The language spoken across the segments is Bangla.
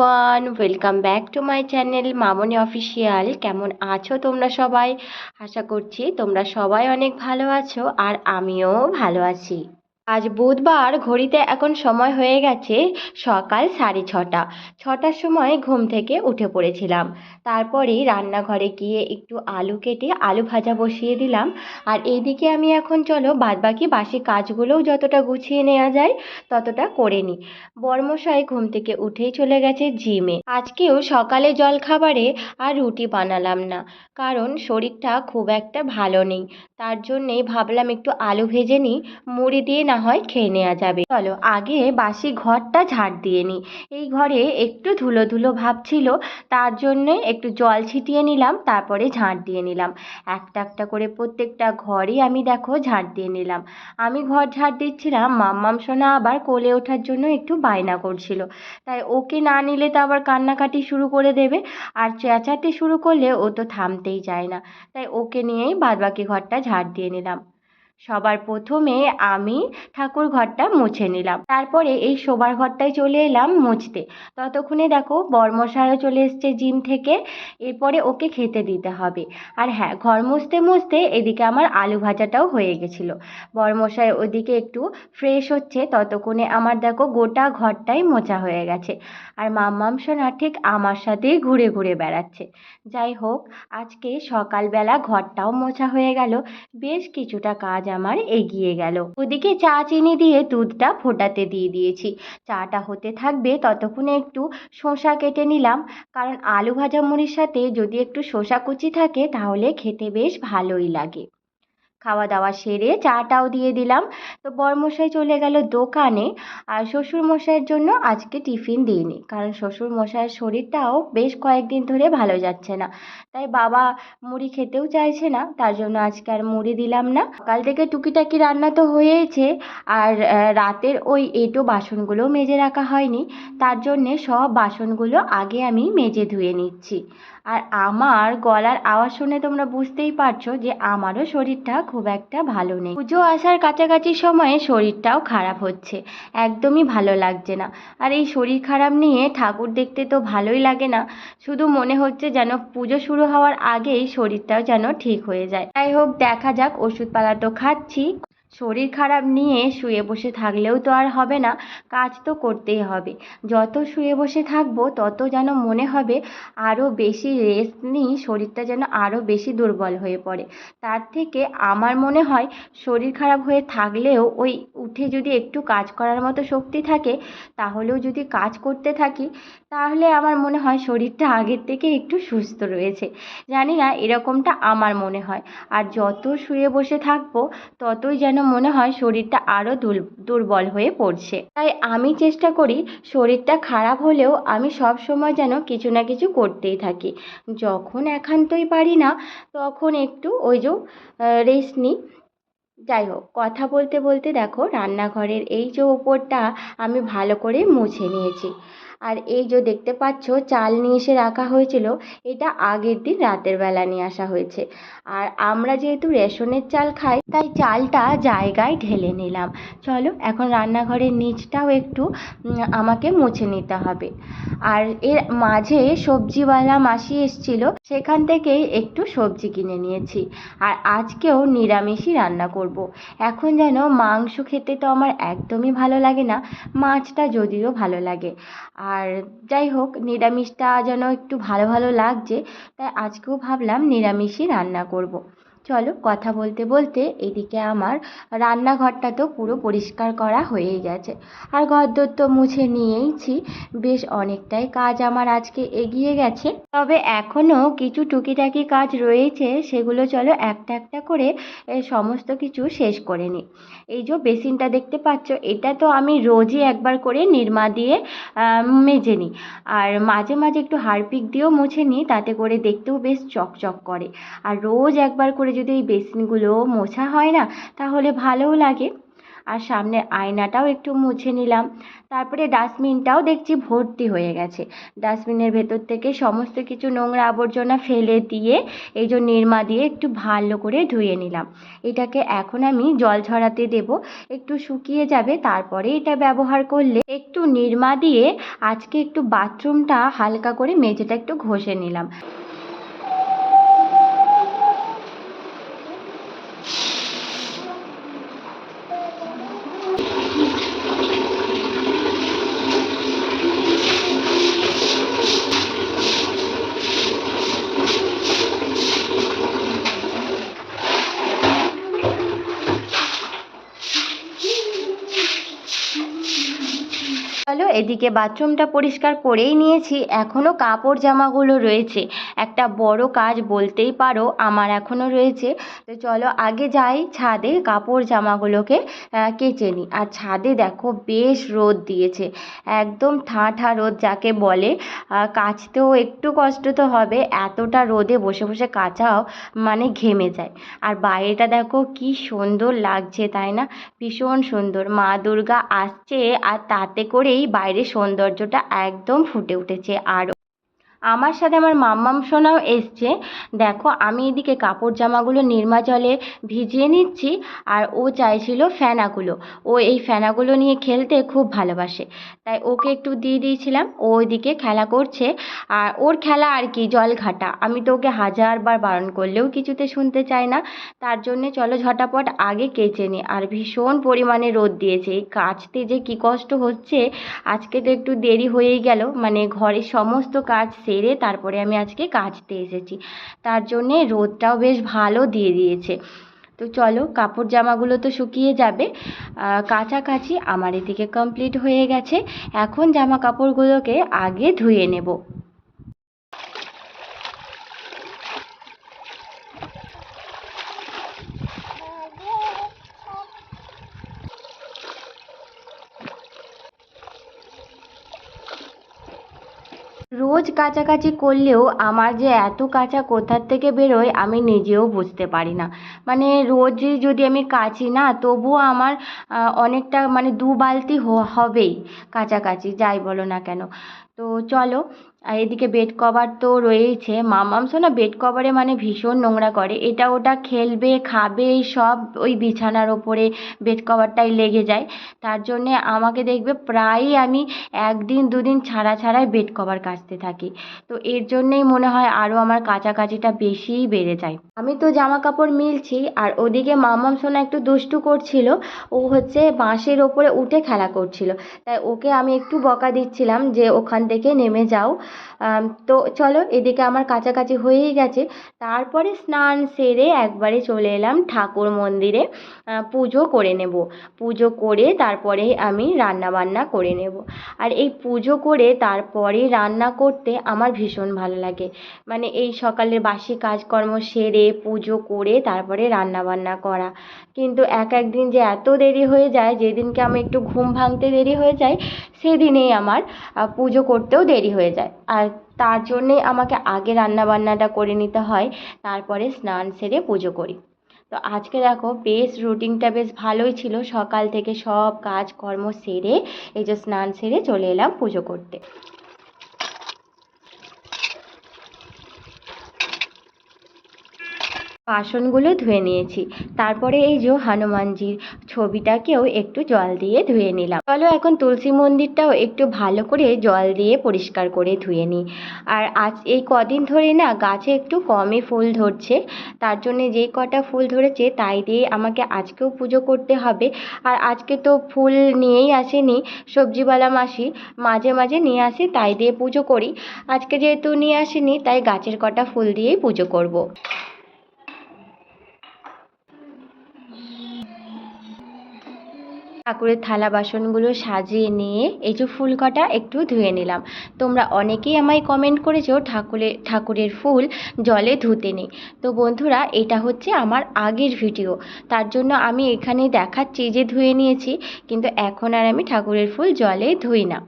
Everyone welcome back to my channel Mamoni official কেমন আছো তোমরা সবাই? আশা করছি তোমরা সবাই অনেক ভালো আছো আর আমিও ভালো আছি। আজ বুধবার ঘড়িতে এখন সময় হয়ে গেছে সকাল সাড়ে ছটা। ছটার সময় ঘুম থেকে উঠে পড়েছিলাম। তারপরেই রান্নাঘরে গিয়ে একটু আলু কেটে আলু ভাজা বসিয়ে দিলাম। আর এইদিকে আমি এখন চলো বাদবাকি বাসি কাজগুলোও যতটা গুছিয়ে নেওয়া যায় ততটা করে নিই। বর্মশাই ঘুম থেকে উঠেই চলে গেছে জিমে। আজকেও সকালে জলখাবারে আর রুটি বানালাম না। কারণ শরীরটা খুব একটা ভালো নেই। তার জন্যেই ভাবলাম একটু আলু ভেজে নিই। মুড়ি দিয়ে না হয়, খেয়ে নেওয়া যাবে। চলো, আগে বাসি ঘরটা ঝাড় দিয়ে নিই। এই ঘরে একটু ধুলো ধুলো ভাব ছিল, তার জন্যে একটু জল ছিটিয়ে নিলাম, তারপরে ঝাঁট দিয়ে নিলাম। একটা একটা করে প্রত্যেকটা ঘরই আমি দেখো ঝাড় দিয়ে নিলাম। আমি ঘর ঝাড় দিচ্ছিলাম, মাম্মাম সোনা আবার কোলে ওঠার জন্য একটু বায়না করছিল। তাই ওকে না নিলে তো আবার কান্নাকাটি শুরু করে দেবে, আর চেঁচাতে শুরু করলে ও তো থামতেই চায় না। তাই ওকে নিয়েই বাদবাকি ঘরটা ঝাড় দিয়ে নিলাম। সবার প্রথমে আমি ঠাকুর ঘরটা মুছে নিলাম। তারপরে এই শোবার ঘরটায় চলে এলাম মুছতে। ততক্ষণে দেখো বর্মশাইও চলে এসছে জিম থেকে। এরপরে ওকে খেতে দিতে হবে। আর হ্যাঁ ঘর মুছতে মুছতে এদিকে আমার আলু ভাজাটাও হয়ে গেছিল। বর্মশাই ওদিকে একটু ফ্রেশ হচ্ছে। ততক্ষণে আমার দেখো গোটা ঘরটাই মোছা হয়ে গেছে। আর মাম্মাম সোনা ঠিক আমার সাথেই ঘুরে ঘুরে বেড়াচ্ছে। যাই হোক, আজকে সকালবেলা ঘরটাও মোছা হয়ে গেল। বেশ কিছুটা কাজ আমার এগিয়ে গেল। ওদিকে চা চিনি দিয়ে দুধটা ফোটাতে দিয়ে দিয়েছি। চাটা হতে থাকবে ততক্ষণে একটু শসা কেটে নিলাম। কারণ আলু ভাজা মুড়ির সাথে যদি একটু শসা কুচি থাকে তাহলে খেতে বেশ ভালোই লাগে। খাওয়া দাওয়া সেরে চাটাও দিয়ে দিলাম। তো বরমশাই চলে গেল দোকানে। আর শ্বশুরমশাইয়ের জন্য আজকে টিফিন দিইনি। কারণ শ্বশুর শ্বশুরমশাইয়ের শরীরটাও বেশ কয়েকদিন ধরে ভালো যাচ্ছে না। তাই বাবা মুড়ি খেতেও চাইছে না। তার জন্য আজকে আর মুড়ি দিলাম না। সকাল থেকে টুকিটাকি রান্না তো হয়েইছে। আর রাতের ওই এঁটো বাসনগুলোও মেজে রাখা হয়নি। তার জন্যে সব বাসনগুলো আগে আমি মেজে ধুয়ে নিচ্ছি। আর আমার গলার আওয়াজ শুনে তোমরা বুঝতেই পারছ যে আমারও শরীরটা খুব একটা ভালো নেই। পুজো আসার কাছাকাছি সময়ে শরীরটাও খারাপ হচ্ছে, একদমই ভালো লাগছে না। আর এই শরীর খারাপ নিয়ে ঠাকুর দেখতে তো ভালোই লাগে না, শুধু মনে হচ্ছে যেন পুজো শুরু হওয়ার আগেই শরীরটাও যেন ঠিক হয়ে যায়। যাই হোক, দেখা যাক, ওষুধপালা তো খাচ্ছি। শরীর খারাপ নিয়ে শুয়ে বসে থাকলেও তো আর হবে না, কাজ তো করতেই হবে। যত শুয়ে বসে থাকব, তত যেন মনে হবে আরও বেশি রেস্ট নিই শরীরটা যেন আরও বেশি দুর্বল হয়ে পড়ে। তার থেকে আমার মনে হয় শরীর খারাপ হয়ে থাকলেও ওই উঠে যদি একটু কাজ করার মতো শক্তি থাকে, তাহলেও যদি কাজ করতে থাকি তাহলে আমার মনে হয় শরীরটা আগের থেকে একটু সুস্থ রয়েছে। জানি না, এরকমটা আমার মনে হয়। আর যত শুয়ে বসে থাকব, ততই যেন মনে হয় শরীরটা আরও দুর্বল হয়ে পড়ছে। তাই আমি চেষ্টা করি শরীরটা খারাপ হলেও আমি সব সময় যেন কিছু না কিছু করতেই থাকি। যখন একান্তই পারি না, তখন একটু ওই যে রেস্ট নিই। যাই হোক, কথা বলতে বলতে দেখো, রান্নাঘরের এই যে ওপরটা আমি ভালো করে মুছে নিয়েছি। আর এই যে দেখতে পাচ্ছ, চাল নিয়ে এসে রাখা হয়েছিল, এটা আগের দিন রাতের বেলা নিয়ে আসা হয়েছে। আর আমরা যেহেতু রেশনের চাল খাই, তাই চালটা জায়গায় ঢেলে নিলাম। চলো, এখন রান্নাঘরের নিচটাও একটু আমাকে মুছে নিতে হবে। আর এর মাঝে সবজিওয়ালা মাসি এসছিল, সেখান থেকেই একটু সবজি কিনে নিয়েছি। আর আজকেও নিরামিষই রান্না করব। এখন যেন মাংস খেতে তো আমার একদমই ভালো লাগে না, মাছটা যদিও ভালো লাগে। আর যাই হোক নিরামিষটা যেন একটু ভালো ভালো লাগছে তাই আজকেও ভাবলাম নিরামিষই রান্না করব। চলো কথা বলতে বলতে এদিকে আমার রান্নাঘরটা তো পুরো পরিষ্কার করা হয়েই গেছে। আর ঘরদোর তো মুছে নিয়েইছি। বেশ অনেকটাই কাজ আমার আজকে এগিয়ে গেছে। তবে এখনও কিছু টুকিটাকি কাজ রয়েছে, সেগুলো চলো একটা একটা করে সমস্ত কিছু শেষ করে নিই। এই যে বেসিনটা দেখতে পাচ্ছ, এটা তো আমি রোজই একবার করে নির্মা দিয়ে মেজে নিই। আর মাঝে মাঝে একটু হারপিক দিয়েও মুছে নিই, তাতে করে দেখতেও বেশ চকচক করে। আর রোজ একবার করে যদি এই বেসিনগুলো মোছা হয় না, তাহলে ভালোও লাগে। আর সামনের আয়নাটাও একটু মুছে নিলাম। তারপরে ডাস্টবিনটাও দেখছি ভর্তি হয়ে গেছে। ডাস্টবিনের ভেতর থেকে সমস্ত কিছু নোংরা আবর্জনা ফেলে দিয়ে, এই যে নিরমা দিয়ে একটু ভালো করে ধুয়ে নিলাম। এটাকে এখন আমি জল ঝরাতে দেব। একটু শুকিয়ে যাবে, তারপরে এটা ব্যবহার করলে একটু নিরমা দিয়ে আজকে একটু বাথরুমটা হালকা করে মেঝেটা একটু ঘষে নিলাম। এদিকে বাথরুমটা পরিষ্কার করেই নিয়েছি, এখনও কাপড় জামাগুলো রয়েছে। একটা বড় কাজ বলতেই পারো, আমার এখনও রয়েছে। তো চলো আগে যাই ছাদে কাপড় জামাগুলোকে কেচে নিই। আর ছাদে দেখো বেশ রোদ দিয়েছে, একদম ঠাঁ ঠাঁ রোদ যাকে বলে। কাচতেও একটু কষ্ট তো হবে, এতটা রোদে বসে বসে কাচাও মানে ঘেমে যায়। আর বাইরেটা দেখো কি সুন্দর লাগছে, তাই না? ভীষণ সুন্দর। মা দুর্গা আসছে আর তাতে করেই বাইরের সৌন্দর্যটা একদম ফুটে উঠেছে। আর আমার সাথে আমার মাম্মাম সোনাও এসছে। দেখো, আমি এদিকে কাপড় জামাগুলো নির্মা জলে ভিজিয়ে নিচ্ছি আর ও চাইছিল ফেনাগুলো। ও এই ফেনাগুলো নিয়ে খেলতে খুব ভালোবাসে। তাই ওকে একটু দিয়ে দিয়েছিলাম। ও ওইদিকে খেলা করছে। আর ওর খেলা আর কি, জল ঘাটা। আমি তো ওকে হাজারবার বারণ করলেও কিছুতে শুনতে চায় না। তার জন্যে চলো ঝটাপট আগে কেচে নিই আর ভীষণ পরিমাণে রোদ দিয়েছে। এই কাচতে যে কী কষ্ট হচ্ছে, আজকে তো একটু দেরি হয়েই গেল। মানে ঘরের সমস্ত কাজ সেরে তারপরে আমি আজকে কাচতে এসেছি। তার জন্যে রোদটাও বেশ ভালো দিয়ে দিয়েছে। তো চলো, কাপড় জামাগুলো তো শুকিয়ে যাবে। কাছাকাছি আমার এদিকে কমপ্লিট হয়ে গেছে। এখন জামা কাপড়গুলোকে আগে ধুয়ে নেব। রোজ কাচাকাচি করলেও আমার যে এত কাঁচা কোথার থেকে বেরোয়, আমি নিজেও বুঝতে পারি না। মানে রোজই যদি আমি কাচি না, তবুও আমার অনেকটা মানে দু বালতি হবেই কাচাকাচি যাই বলো না কেন। তো চলো আর এদিকে বেড কভার তো রয়েইছে। মামাম সোনা বেড কভারে মানে ভীষণ নোংরা করে। এটা ওটা খেলবে, খাবে, সব ওই বিছানার ওপরে বেড কভারটাই লেগে যায়। তার জন্যে আমাকে দেখবে প্রায়ই আমি একদিন, দুদিন ছাড়া ছাড়াই বেড কভার কাচতে থাকি। তো এর জন্যেই মনে হয় আরও আমার কাচাকাচিটা বেশিই বেড়ে যায়। আমি তো জামা কাপড় মিলছি, আর ওদিকে মামাম সোনা একটু দুষ্টু করছিল। ও হচ্ছে বাঁশের ওপরে উঠে খেলা করছিল। তাই ওকে আমি একটু বকা দিচ্ছিলাম যে ওখান থেকে নেমে যাও। তো চলো এদিকে আমার কাছাকাছি হয়েই গেছে। তারপরে স্নান সেরে একবারে চলে এলাম ঠাকুর মন্দিরে পুজো করে নেব। পুজো করে তারপরে আমি রান্না বান্না করে নেব। আর এই পুজো করে তারপরে রান্না করতে আমার ভীষণ ভালো লাগে। মানে এই সকালের বাসি কাজকর্ম সেরে পুজো করে তারপরে রান্না বান্না করা। কিন্তু এক এক দিন যে এত দেরি হয়ে যায়, যেদিনকে আমি একটু ঘুম ভাঙতে দেরি হয়ে যায় সেদিনেই আমার পুজো করতেও দেরি হয়ে যায়। আর তার জন্যেই আমাকে আগে রান্না বান্নাটা করে নিতে হয়, তারপরে স্নান সেরে পুজো করি। তো আজকে দেখো, বেশ রুটিনটা বেশ ভালোই ছিল। সকাল থেকে সব কাজকর্ম সেরে, এই যে স্নান সেরে চলে এলাম পুজো করতে। বাসনগুলো ধুয়ে নিয়েছি। তারপরে এই যে হনুমানজির ছবিটাকেও একটু জল দিয়ে ধুয়ে নিলাম। চলো এখন তুলসী মন্দিরটাও একটু ভালো করে জল দিয়ে পরিষ্কার করে ধুয়ে নিই। আর আজ এই কদিন ধরে না গাছে একটু কমই ফুল ধরছে। তার জন্যে যেই কটা ফুল ধরেছে তাই দিয়ে আমাকে আজকেও পুজো করতে হবে। আর আজকে তো ফুল নিয়েই আসেনি সবজিওয়ালা মাসি। মাঝে মাঝে নিয়ে আসে তাই দিয়ে পুজো করি। আজকে যেহেতু নিয়ে আসেনি তাই গাছের কটা ফুল দিয়েই পুজো করব। ঠাকুরের থালা বাসনগুলো সাজিয়ে নিয়ে এই যে ফুল কটা একটু ধুয়ে নিলাম। তোমরা অনেকেই আমায় কমেন্ট করেছ ঠাকুরের ঠাকুরের ফুল জলে ধুতে নেই তো বন্ধুরা, এটা হচ্ছে আমার আগের ভিডিও। তার জন্য আমি এখানে দেখাচ্ছি যে ধুয়ে নিয়েছি, কিন্তু এখন আর আমি ঠাকুরের ফুল জলে ধুই না।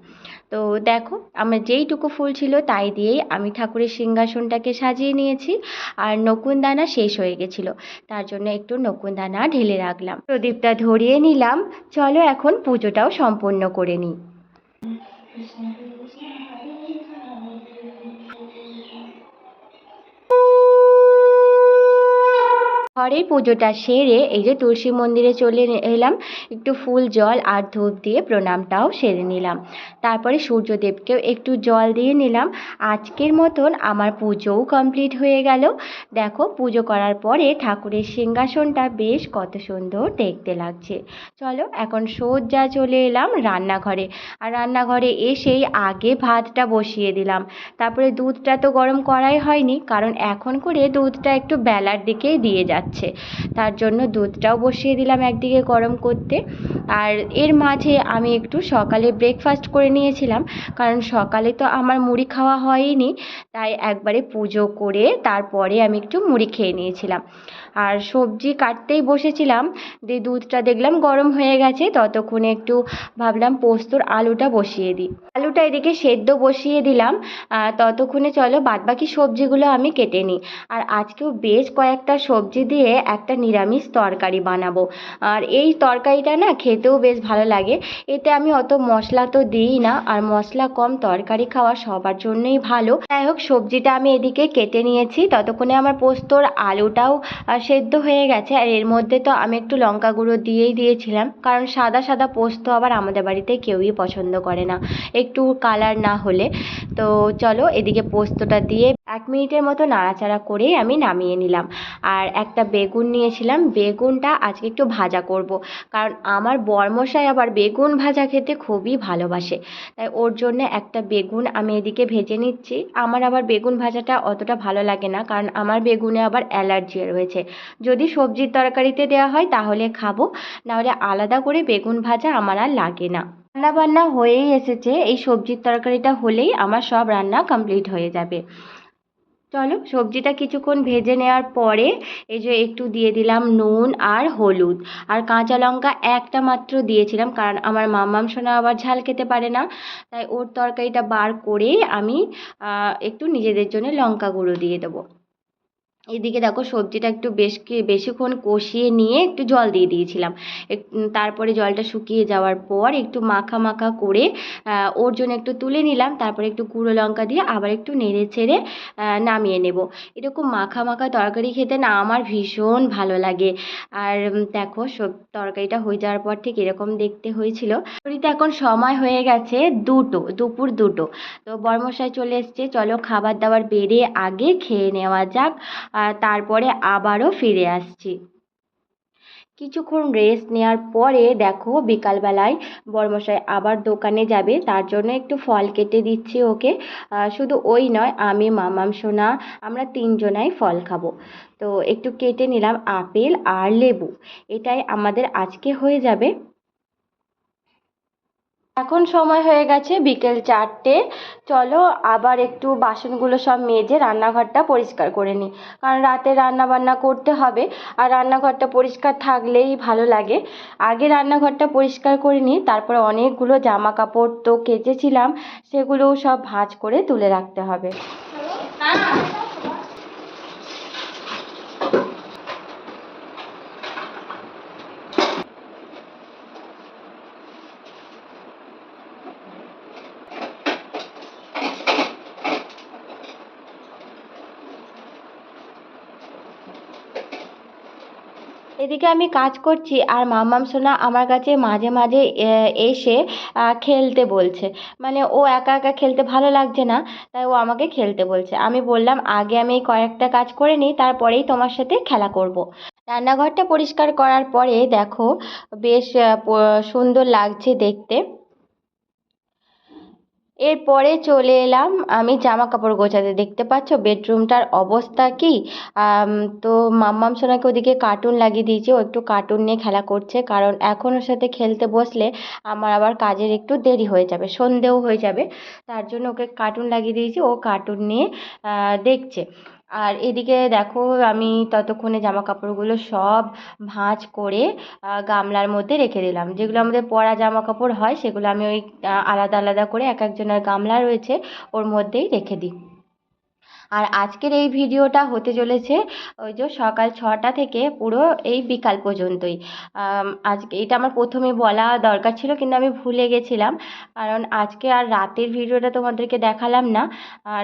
তো দেখো, আমার যেইটুকু ফুল ছিল তাই দিয়েই আমি ঠাকুরের সিংহাসনটাকে সাজিয়ে নিয়েছি আর নকুনদানা শেষ হয়ে গেছিল। তার জন্য একটু নকুনদানা ঢেলে রাখলাম। প্রদীপটা ধরিয়ে নিলাম। চলো এখন পুজোটাও সম্পন্ন করে নিই। ঘরেই পুজোটা সেরে এই যে তুলসী মন্দিরে চলে এলাম। একটু ফুল, জল আর ধূপ দিয়ে প্রণামটাও সেরে নিলাম। তারপরে সূর্যদেবকেও একটু জল দিয়ে নিলাম। আজকের মতন আমার পুজোও কমপ্লিট হয়ে গেল। দেখো, পুজো করার পরে ঠাকুরের সিংহাসনটা বেশ কত সুন্দর দেখতে লাগছে। চলো, এখন সোজা চলে এলাম রান্নাঘরে। আর রান্নাঘরে এসেই আগে ভাতটা বসিয়ে দিলাম। তারপরে দুধটা তো গরম করাই হয়নি, কারণ এখন করে দুধটা একটু বেলার দিকেই দিয়ে যাচ্ছে। তার জন্য দুধটাও বসিয়ে দিলাম একদিকে গরম করতে। আর এর মাঝে আমি একটু সকালে ব্রেকফাস্ট করে নিয়েছিলাম, কারণ সকালে তো আমার মুড়ি খাওয়া হয়নি তাই একবারে পুজো করে তারপরে আমি একটু মুড়ি খেয়ে নিয়েছিলাম। আর সবজি কাটতেই বসেছিলাম। দিয়ে দুধটা দেখলাম গরম হয়ে গেছে, ততক্ষণে একটু ভাবলাম পোস্তর আলুটা বসিয়ে দিই। আলুটা এদিকে সেদ্ধ বসিয়ে দিলাম ততক্ষণে চলো বাদবাকি সবজিগুলো আমি কেটে নিই। আর আজকেও বেশ কয়েকটা সবজি দিয়ে একটা নিরামিষ তরকারি বানাবো। আর এই তরকারিটা না খেতেও বেশ ভালো লাগে, এতে আমি অত মশলা তো দিই না, আর মশলা কম তরকারি খাওয়া সবার জন্যই ভালো। যাই হোক, সবজিটা আমি এদিকে কেটে নিয়েছি, ততক্ষণে আমার পোস্তর আলুটাও সেদ্ধ হয়ে গেছে আর এর মধ্যে তো আমি একটু লঙ্কা গুঁড়ো দিয়েই দিয়েছিলাম। কারণ সাদা সাদা পোস্ত আবার আমাদের বাড়িতে কেউই পছন্দ করে না। একটু কালার না হলে। তো চলো এদিকে পোস্তটা দিয়ে এক মিনিটের মতো নাড়াচাড়া করেই আমি নামিয়ে নিলাম। আর একটা বেগুন নিয়েছিলাম। বেগুনটা আজকে একটু ভাজা করব। কারণ আমার বরমশাই আবার বেগুন ভাজা খেতে খুবই ভালোবাসে। তাই ওর জন্য একটা বেগুন আমি এদিকে ভেজে নিচ্ছি। আমার আবার বেগুন ভাজাটা অতটা ভালো লাগে না। কারণ আমার বেগুনে আবার অ্যালার্জি রয়েছে। যদি সবজির তরকারিতে দেওয়া হয় তাহলে খাব, নাহলে আলাদা করে বেগুন ভাজা আমার আর লাগে না। রান্না বান্না হয়েই এসেছে, এই সবজির তরকারিটা হলেই আমার সব রান্না কমপ্লিট হয়ে যাবে। চলো সবজিটা কিছুক্ষণ ভেজে নেওয়ার পরে এই যে একটু দিয়ে দিলাম নুন আর হলুদ। আর কাঁচা লঙ্কা একটা মাত্র দিয়েছিলাম, কারণ আমার মাম্মাম সোনা আবার ঝাল খেতে পারে না। তাই ওর তরকারিটা বার করে আমি একটু নিজেদের জন্য লঙ্কা গুঁড়ো দিয়ে দেবো। এদিকে দেখো সবজিটা একটু বেশ বেশিক্ষণ কষিয়ে নিয়ে একটু জল দিয়ে দিয়েছিলাম। তারপরে জলটা শুকিয়ে যাওয়ার পর একটু মাখা মাখা করে ওর জন্য একটু তুলে নিলাম তারপরে একটু গুঁড়ো লঙ্কা দিয়ে আবার একটু নেড়ে আহ, নামিয়ে নেব। এরকম মাখা মাখা তরকারি খেতে না আমার ভীষণ ভালো লাগে। আর দেখো সব তরকারিটা হয়ে যাওয়ার পর ঠিক এরকম দেখতে হয়েছিল। ঘড়িতে এখন সময় হয়ে গেছে দুটো দুপুর দুটো। তো বর্মশাই চলে এসছে চলো খাবার দাবার বেড়ে আগে খেয়ে নেওয়া যাক। তারপরে আবারও ফিরে আসছি। কিছুক্ষণ রেস্ট নেওয়ার পরে দেখো বিকালবেলায় বর্মশাই আবার দোকানে যাবে, তার জন্য একটু ফল কেটে দিচ্ছি ওকে। শুধু ওই নয়, আমি, মামাম, সোনা, আমরা তিনজনাই ফল খাব। তো একটু কেটে নিলাম আপেল আর লেবু। এটাই আমাদের আজকে হয়ে যাবে। এখন সময় হয়ে গেছে বিকেল চারটে। চলো আবার একটু বাসনগুলো সব মেজে রান্নাঘরটা পরিষ্কার করে নিই। কারণ রাতে রান্না বান্না করতে হবে আর রান্নাঘরটা পরিষ্কার থাকলেই ভালো লাগে। আগে রান্নাঘরটা পরিষ্কার করে নিই, তারপরে অনেকগুলো জামা কাপড় তো কেচেছিলাম, সেগুলোও সব ভাঁজ করে তুলে রাখতে হবে। এদিকে আমি কাজ করছি আর মাম্মাম সোনা আমার কাছে মাঝে মাঝে এসে খেলতে বলছে। মানে ও একা একা খেলতে ভালো লাগছে না, তাই ও আমাকে খেলতে বলছে। আমি বললাম, আগে আমি কয়েকটা কাজ করে নিই, তারপরেই তোমার সাথে খেলা করব। রান্নাঘরটা পরিষ্কার করার পরে দেখো, বেশ সুন্দর লাগছে দেখতে। এরপরে চলে এলাম আমি জামা কাপড় গোছাতে। দেখতে পাচ্ছ বেডরুমটার অবস্থা কি? তো মাম্মাম সোনাকে ওদিকে কার্টুন লাগিয়ে দিয়েছি, ও একটু কার্টুন নিয়ে খেলা করছে, কারণ এখন ওর সাথে খেলতে বসলে আমার আবার কাজের একটু দেরি হয়ে যাবে, সন্ধেও হয়ে যাবে, তার জন্য ওকে কার্টুন লাগিয়ে দিয়েছি, ও কার্টুন নিয়ে দেখছে। আর এদিকে দেখো আমি ততক্ষণে জামা কাপড়গুলো সব ভাঁজ করে গামলার মধ্যে রেখে দিলাম। যেগুলো আমাদের পরা জামা কাপড় হয় সেগুলো আমি ওই আলাদা আলাদা করে এক একজনের গামলা রয়েছে, ওর মধ্যেই রেখে দিই। আর আজকের এই ভিডিওটা হতে চলেছে ওই যে সকাল ছটা থেকে পুরো এই বিকাল পর্যন্তই। আজকে এটা আমার প্রথমে বলা দরকার ছিল, কিন্তু আমি ভুলে গেছিলাম। কারণ আজকে আর রাতের ভিডিওটা তোমাদেরকে দেখালাম না।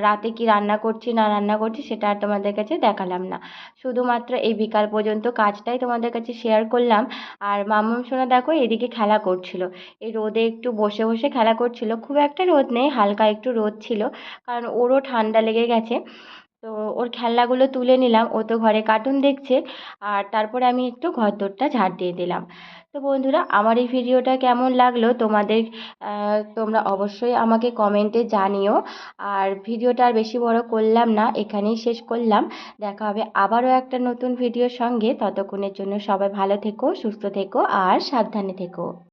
রাতে কি রান্না করছি, না রান্না করছি, সেটা আর তোমাদের কাছে দেখালাম না। শুধুমাত্র এই বিকাল পর্যন্ত কাজটাই তোমাদের কাছে শেয়ার করলাম। আর মামুম সোনা দেখো এদিকে খেলা করছিল। এই রোদে একটু বসে বসে খেলা করছিল। খুব একটা রোদ নেই, হালকা একটু রোদ ছিল। কারণ ওরও ঠান্ডা লেগে গেছে। তো ওর খেলনাগুলো তুলে নিলাম, ও তো ঘরে কার্টুন দেখছে, আর তারপরে আমি একটু ঘর দোরটা ঝাড় দিয়ে দিলাম। তো বন্ধুরা, আমার এই ভিডিওটা কেমন লাগল তোমাদের তোমরা অবশ্যই আমাকে কমেন্টে জানিও। আর ভিডিওটা আর বেশি বড় করলাম না, এখানেই শেষ করলাম। দেখা হবে আবারও একটা নতুন ভিডিওর সঙ্গে। ততক্ষণের জন্য সবাই ভালো থেকো, সুস্থ থেকো, আর সাবধানে থেকো।